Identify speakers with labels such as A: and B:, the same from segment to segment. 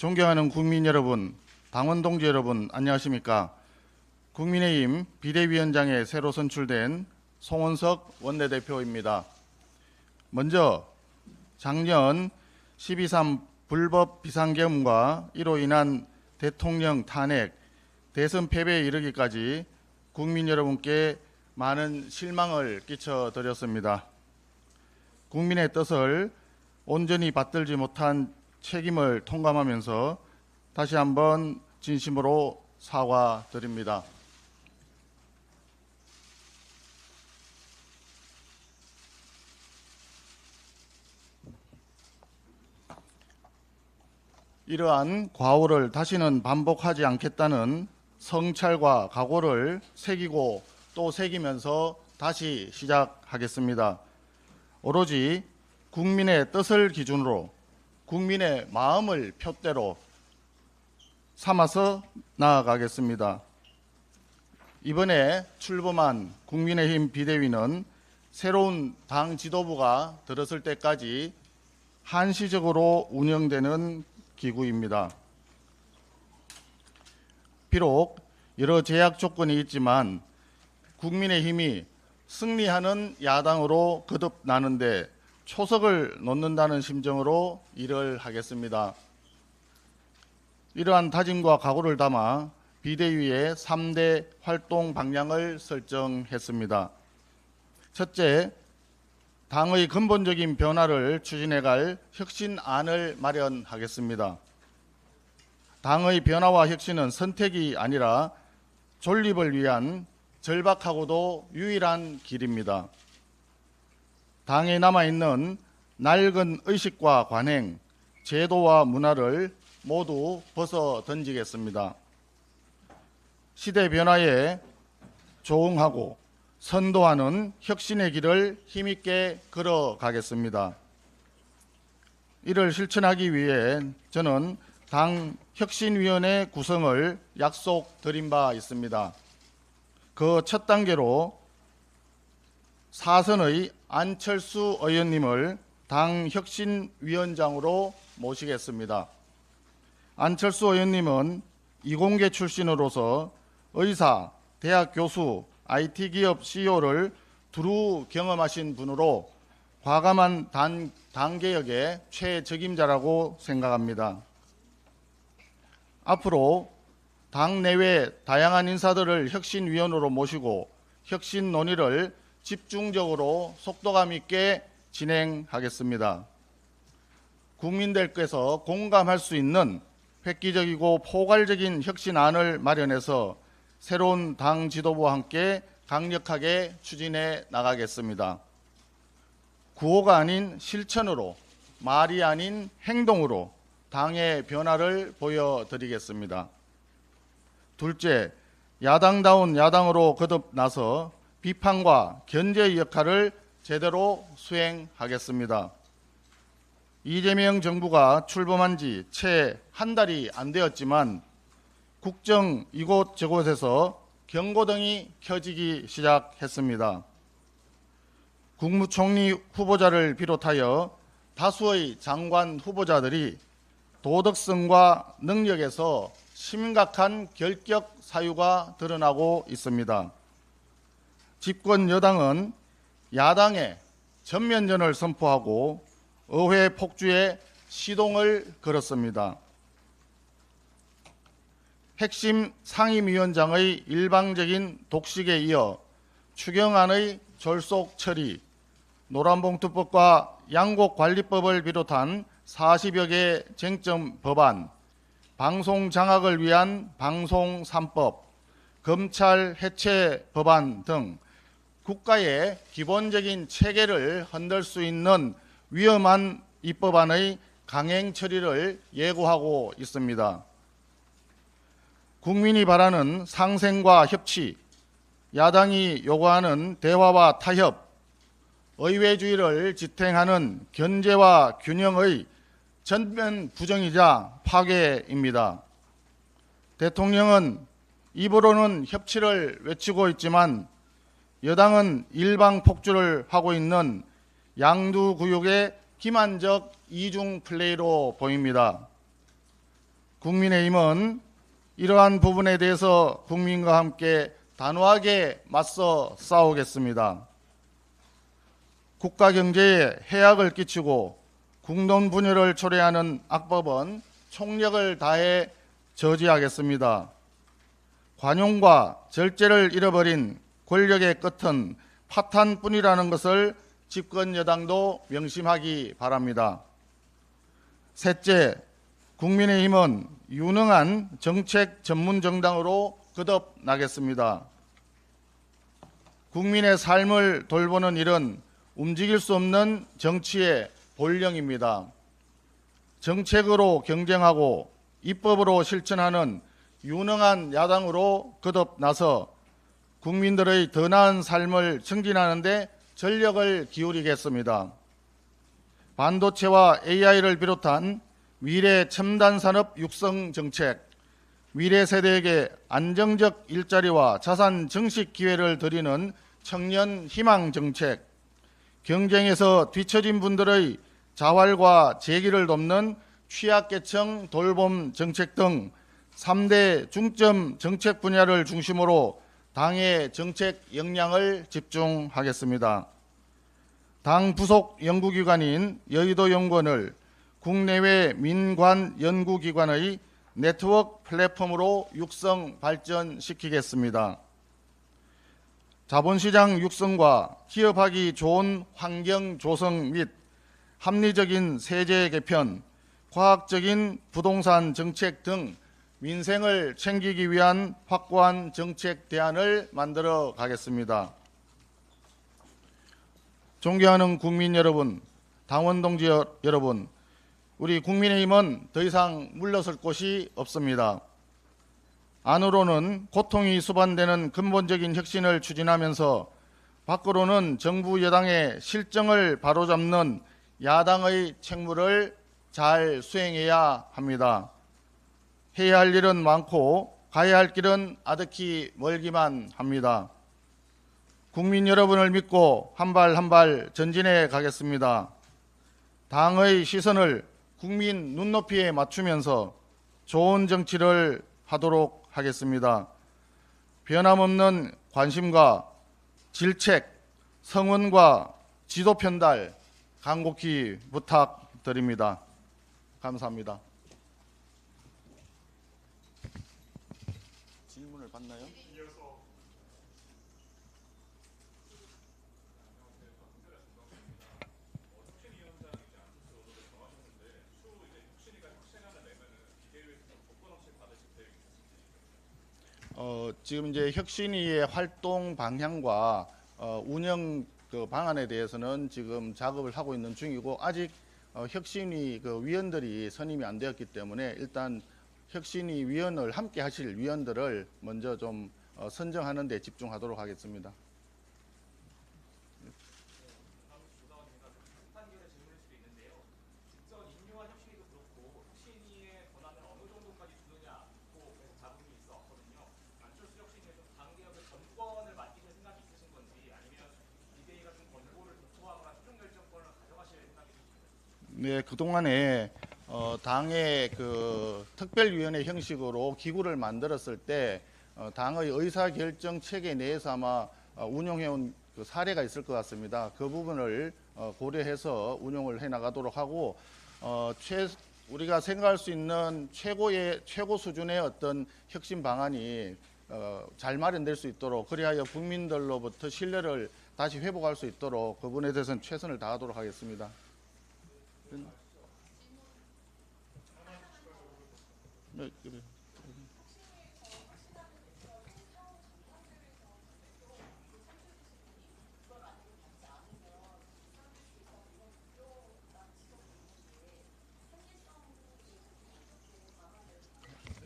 A: 존경하는 국민 여러분, 당원 동지 여러분, 안녕하십니까? 국민의힘 비대위원장에 새로 선출된 송원석 원내대표입니다. 먼저 작년 12.3 불법 비상계엄과 이로 인한 대통령 탄핵, 대선 패배에 이르기까지 국민 여러분께 많은 실망을 끼쳐 드렸습니다. 국민의 뜻을 온전히 받들지 못한 책임을 통감하면서 다시 한번 진심으로 사과드립니다. 이러한 과오를 다시는 반복하지 않겠다는 성찰과 각오를 새기고 또 새기면서 다시 시작하겠습니다. 오로지 국민의 뜻을 기준으로 국민의 마음을 표대로 삼아서 나아가겠습니다. 이번에 출범한 국민의힘 비대위는 새로운 당 지도부가 들었을 때까지 한시적으로 운영되는 기구입니다. 비록 여러 제약 조건이 있지만 국민의힘이 승리하는 야당으로 거듭나는데 초석을 놓는다는 심정으로 일을 하겠습니다. 이러한 다짐과 각오를 담아 비대위의 3대 활동 방향을 설정했습니다. 첫째, 당의 근본적인 변화를 추진해갈 혁신안을 마련하겠습니다. 당의 변화와 혁신은 선택이 아니라 존립을 위한 절박하고도 유일한 길입니다. 당에 남아있는 낡은 의식과 관행, 제도와 문화를 모두 벗어 던지겠습니다. 시대 변화에 조응하고 선도하는 혁신의 길을 힘있게 걸어가겠습니다. 이를 실천하기 위해 저는 당 혁신위원회 구성을 약속드린 바 있습니다. 그 첫 단계로 사선의 안철수 의원님을 당 혁신위원장으로 모시겠습니다. 안철수 의원님은 이공계 출신으로서 의사, 대학 교수, IT 기업 CEO를 두루 경험하신 분으로 과감한 단, 단계역의 최적임자라고 생각합니다. 앞으로 당 내외 다양한 인사들을 혁신위원으로 모시고 혁신 논의를 집중적으로 속도감 있게 진행하겠습니다. 국민들께서 공감할 수 있는 획기적이고 포괄적인 혁신안을 마련해서 새로운 당 지도부와 함께 강력하게 추진해 나가겠습니다. 구호가 아닌 실천으로 말이 아닌 행동으로 당의 변화를 보여드리겠습니다. 둘째, 야당다운 야당으로 거듭나서 비판과 견제의 역할을 제대로 수행하겠습니다. 이재명 정부가 출범한 지 채 한 달이 안 되었지만 국정 이곳 저곳에서 경고등이 켜지기 시작했습니다. 국무총리 후보자를 비롯하여 다수의 장관 후보자들이 도덕성과 능력에서 심각한 결격 사유가 드러나고 있습니다. 집권 여당은 야당의 전면전을 선포하고 의회 폭주에 시동을 걸었습니다. 핵심 상임위원장의 일방적인 독식에 이어 추경안의 졸속 처리, 노란봉투법과 양곡관리법을 비롯한 40여 개 쟁점 법안, 방송 장악을 위한 방송 3법, 검찰 해체 법안 등 국가의 기본적인 체계를 흔들 수 있는 위험한 입법안의 강행 처리를 예고하고 있습니다. 국민이 바라는 상생과 협치, 야당이 요구하는 대화와 타협, 의회주의를 지탱하는 견제와 균형의 전면 부정이자 파괴입니다. 대통령은 입으로는 협치를 외치고 있지만 여당은 일방 폭주를 하고 있는 양두 구역의 기만적 이중 플레이로 보입니다. 국민의힘은 이러한 부분에 대해서 국민과 함께 단호하게 맞서 싸우겠습니다. 국가 경제에 해악을 끼치고 국론 분열을 초래하는 악법은 총력을 다해 저지하겠습니다. 관용과 절제를 잃어버린 권력의 끝은 파탄뿐이라는 것을 집권 여당도 명심하기 바랍니다. 셋째, 국민의힘은 유능한 정책 전문 정당으로 거듭나겠습니다. 국민의 삶을 돌보는 일은 움직일 수 없는 정치의 본령입니다. 정책으로 경쟁하고 입법으로 실천하는 유능한 야당으로 거듭나서 국민들의 더 나은 삶을 증진하는 데 전력을 기울이겠습니다. 반도체와 AI를 비롯한 미래 첨단 산업 육성 정책, 미래 세대에게 안정적 일자리와 자산 증식 기회를 드리는 청년 희망 정책, 경쟁에서 뒤처진 분들의 자활과 재기를 돕는 취약계층 돌봄 정책 등 3대 중점 정책 분야를 중심으로 당의 정책 역량을 집중하겠습니다. 당 부속 연구기관인 여의도 연구원을 국내외 민관 연구기관의 네트워크 플랫폼으로 육성 발전시키겠습니다. 자본시장 육성과 기업하기 좋은 환경 조성 및 합리적인 세제 개편, 과학적인 부동산 정책 등 민생을 챙기기 위한 확고한 정책 대안을 만들어 가겠습니다. 존경하는 국민 여러분, 당원 동지 여- 여러분, 우리 국민의힘은 더 이상 물러설 곳이 없습니다. 안으로는 고통이 수반되는 근본적인 혁신을 추진하면서 밖으로는 정부 여당의 실정을 바로잡는 야당의 책무를 잘 수행해야 합니다. 해야 할 일은 많고 가야 할 길은 아득히 멀기만 합니다. 국민 여러분을 믿고 한 발 한 발 전진해 가겠습니다. 당의 시선을 국민 눈높이에 맞추면서 좋은 정치를 하도록 하겠습니다. 변함없는 관심과 질책, 성원과 지도 편달 간곡히 부탁드립니다. 감사합니다. 질문을 받나요? 어, 지금 이제 혁신위의 활동 방향과 어, 운영 그 방안에 대해서는 지금 작업을 하고 있는 중이고 아직 어, 혁신위 그 위원들이 선임이 안 되었기 때문에 일단 혁신위 위원을 함께 하실 위원들을 먼저 좀 어, 선정하는 데 집중하도록 하겠습니다.
B: 판결의 질문일 수도 있는데요. 직전 인류와 혁신이도 그렇고 혁신이의 권한을 어느 정도까지 주느냐고 계속 자문이 있었거든요. 안철수 혁신이 좀 당개혁의 전권을 맡기실 생각이 있으신 건지 아니면 비대위가 좀 권고를 독소하거나 최종 결정권을 가져가실 생각이 있으신지
A: 네, 그동안에 어, 당의 그 특별위원회 형식으로 기구를 만들었을 때 어, 당의 의사결정 체계 내에서 아마 어, 운영해온 그 사례가 있을 것 같습니다. 그 부분을 어, 고려해서 운영을 해 나가도록 하고 어, 최, 우리가 생각할 수 있는 최고의 최고 수준의 어떤 혁신 방안이 어, 잘 마련될 수 있도록 그리하여 국민들로부터 신뢰를 다시 회복할 수 있도록 그 부분에 대해서는 최선을 다하도록 하겠습니다. 네, 그래.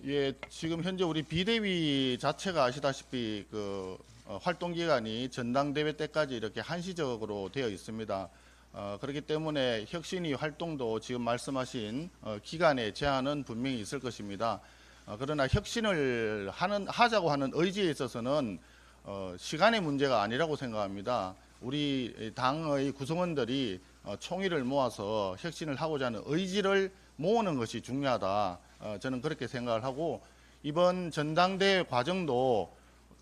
A: 예, 지금 현재 우리 비대위 자체가 아시다시피 그 어, 활동 기간이 전당대회 때까지 이렇게 한시적으로 되어 있습니다. 어, 그렇기 때문에 혁신위 활동도 지금 말씀하신 어, 기간의 제한은 분명히 있을 것입니다. 어, 그러나 혁신을 하는 하자고 하는 의지에 있어서는 어, 시간의 문제가 아니라고 생각합니다. 우리 당의 구성원들이 어, 총의를 모아서 혁신을 하고자 하는 의지를 모으는 것이 중요하다. 어, 저는 그렇게 생각을 하고 이번 전당대회 과정도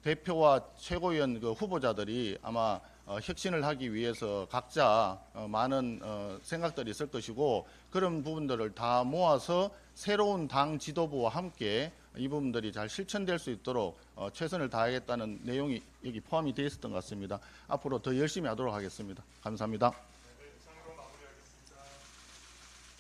A: 대표와 최고위원 그 후보자들이 아마 어, 혁신을 하기 위해서 각자 어, 많은 어, 생각들이 있을 것이고 그런 부분들을 다 모아서 새로운 당 지도부와 함께 이 부분들이 잘 실천될 수 있도록 어, 최선을 다하겠다는 내용이 여기 포함이 되어 있었던 것 같습니다. 앞으로 더 열심히 하도록 하겠습니다. 감사합니다.